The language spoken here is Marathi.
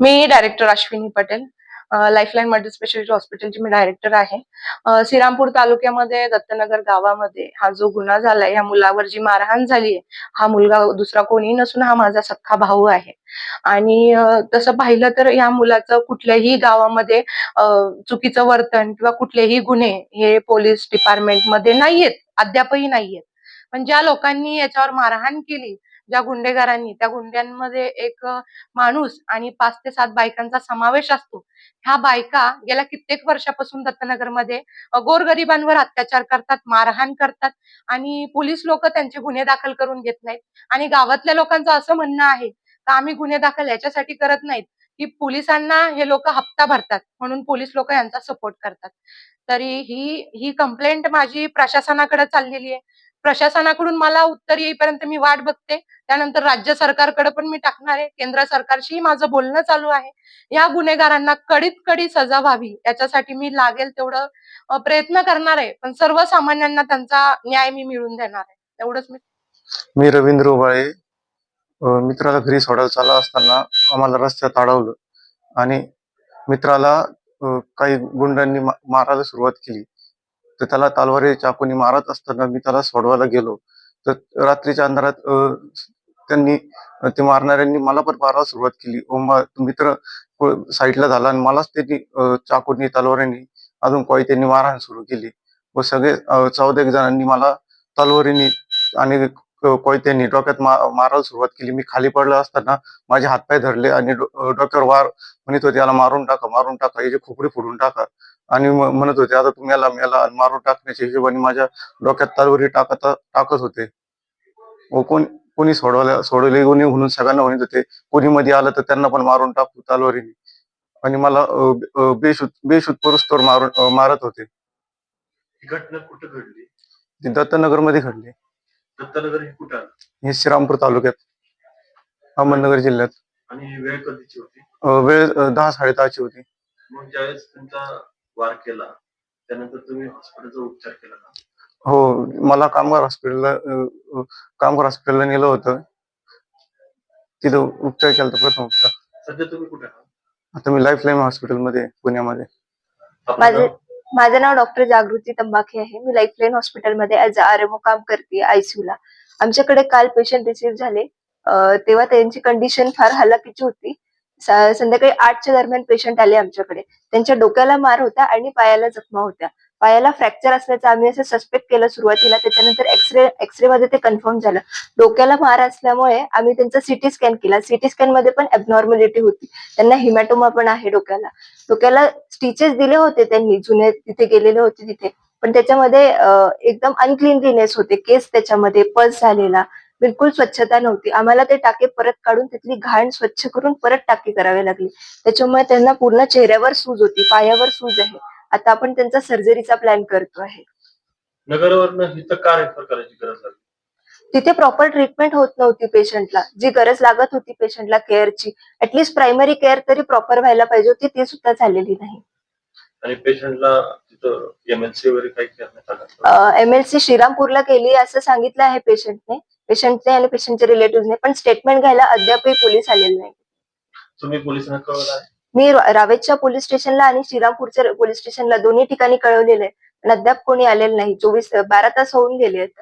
मी director Ashwini Patel. Lifeline multi speciality हॉस्पिटलची मी डायरेक्टर आहे. श्रीरामपूर तालुक्यामध्ये दत्तनगर गावामध्ये हा जो गुन्हा झालाय या मुलावर जी मारहाण झालीय हा मुलगा दुसरा कोणी नसून हा माझा सख्खा भाऊ आहे. आणि तसं पाहिलं तर या मुलाचं कुठल्याही गावामध्ये चुकीचं वर्तन किंवा कुठलेही गुन्हे हे पोलीस डिपार्टमेंटमध्ये नाहीयेत अद्यापही नाहीयेत. पण ज्या लोकांनी याच्यावर मारहाण केली ज्या गुन्हेगारांनी त्या गुंड्यांमध्ये एक माणूस आणि पाच ते सात बायकांचा समावेश असतो. ह्या बायका गेल्या कित्येक वर्षापासून दत्तनगरमध्ये गोरगरिबांवर अत्याचार करतात मारहाण करतात आणि पोलीस लोक त्यांचे गुन्हे दाखल करून घेत नाहीत. आणि गावातल्या लोकांचं असं म्हणणं आहे का आम्ही गुन्हे दाखल याच्यासाठी करत नाहीत की पोलिसांना हे लोक हप्ता भरतात म्हणून पोलीस लोक यांचा सपोर्ट करतात. तरी ही ही कंप्लेंट माझी प्रशासनाकडे चाललेली आहे. प्रशासनाकडून मला उत्तर येईपर्यंत मी वाट बघते. त्यानंतर राज्य सरकारकडे पण मी टाकणार आहे. केंद्र सरकारशी माझं बोलणं चालू आहे. या गुन्हेगारांना कडीत कडी सजा व्हावी याच्यासाठी मी लागेल तेवढं प्रयत्न करणार आहे. पण सर्वसामान्यांना त्यांचा न्याय मी मिळवून देणार आहे. एवढंच मी. मी रवींद्र उबाळे. मित्राला घरी सोडायला चालला असताना आम्हाला रस्त्यात अडवलं. आणि मित्राला काही गुंडांनी मारायला सुरुवात केली. तर त्याला तालवारी चाकूने मारत असताना मी त्याला सोडवायला गेलो. तर रात्रीच्या अंधारात त्यांनी ते मारणाऱ्यांनी मला पण मारायला सुरुवात केली. व मा- मित्र साईडला झाला आणि मलाच त्यांनी चाकूनी तलवारीने अजून काही त्यांनी मारहाण सुरू केली. व सगळे चौदा एक जणांनी मला तलवारीने आणि कोयत्यांनी डोक्यात मा- मारायला सुरुवात केली. मी खाली पडलो असताना माझे हातपाय धरले आणि डो- अ, डोक्यावर वार म्हणत होते याला मारून टाका मारून टाका याची खोपडी फोडून टाका. आणि म्हणत होते आता तुम्ही याला मेला आणि मारून टाकण्याच्या हिशोबाने माझ्या डोक्यात तलवारी टाकत टाकत होते. व कोण कोणी सोडवल्या सोडवले कोणी म्हणून सगळ्यांना म्हणत होते कोणी मध्ये आलं तर त्यांना पण मारून टाकू तलवारीने. आणि मला बेशुद्ध बेशुद्ध परस्तर मारून मारत होते. घटना कुठं घडली? ती दत्तनगरमध्ये घडली. दत्तनगर हे कुठं आलं? हे श्रीरामपूर तालुक्यात अहमदनगर जिल्ह्यात. आणि वेळ कधीची होती? अ, वेळ अ, दहा साडेदहाची होती. मग ज्यावेळेस तुमचा वार केला त्यानंतर तुम्ही हॉस्पिटलचा उपचार केला ना? हो मला कामगार हॉस्पिटलला अ, अ, कामगार हॉस्पिटलला नेलं होतं. तिथं उपचार केला होता प्रथम उपचार. सध्या तुम्ही कुठे आहात? आता मी लाईफ लाईन हॉस्पिटलमध्ये आहे, पुण्यामध्ये. आपलं माझे? माझं नाव डॉक्टर जागृती तंबाखे आहे. मी लाईफलाईन हॉस्पिटलमध्ये ऍज आरएमओ काम करते आयसीयूला आमच्याकडे काल पेशंट रिसीव्ह झाले. तेव्हा त्यांची कंडिशन फार हलाखीची होती. संध्याकाळी आठच्या दरम्यान पेशंट आले आमच्याकडे. त्यांच्या डोक्याला मार होता आणि पायाला जखमा होत्या. पायाला फ्रॅक्चर असल्याचं आम्ही असं सस्पेक्ट केलं सुरुवातीला. त्याच्यानंतर एक्सरे एक्सरे मध्ये ते कन्फर्म झालं. डोक्याला मार असल्यामुळे आम्ही त्यांचा सिटी स्कॅन केला. सिटी स्कॅनमध्ये पण ऍबनॉर्मॅलिटी होती. त्यांना हिमॅटोमा पण आहे डोक्याला. डोक्याला स्टिचेस दिले होते त्यांनी. जुने तिथे गेलेले होते तिथे. पण त्याच्यामध्ये एकदम अनक्लिनलीनेस होते. केस त्याच्यामध्ये पल्स झालेला. बिलकुल स्वच्छता नव्हती. आम्हाला ते टाके परत काढून तिथली घाण स्वच्छ करून परत टाके करावे लागली. त्याच्यामुळे त्यांना पूर्ण चेहऱ्यावर सूज होती. पायावर सूज आहे. आता आपण त्यांचा सर्जरीचा प्लॅन करतो आहे. नगरवरनं इथं का रेफर करायची गरज लागली? तिथे प्रॉपर ट्रीटमेंट होत नव्हती पेशंटला जी गरज लागत होती पेशंटला केअरची ऍटलीस्ट प्रायमरी केअर तरी प्रॉपर व्हायला पाहिजे होती ती सुद्धा झालेली नाही. आणि पेशंटला तिथं एमएलसी वगैरे काही करण्यात आलं का? एमएलसी श्रीरामपूरला केली असं सांगितलं आहे पेशंटने पेशंटने आणि पेशंटच्या रिलेटिव्हने पण स्टेटमेंट घ्यायला अद्यापही पोलीस आलेले नाही. तुम्ही पोलिसांना कळवलं आहे? मी रा- रावेतच्या पोलीस स्टेशनला आणि श्रीरामपूरच्या पोलीस स्टेशनला दोन्ही ठिकाणी कळवलेलं आहे. पण अद्याप कोणी आलेलं नाही. चोवीस बारा तास होऊन गेले आहेत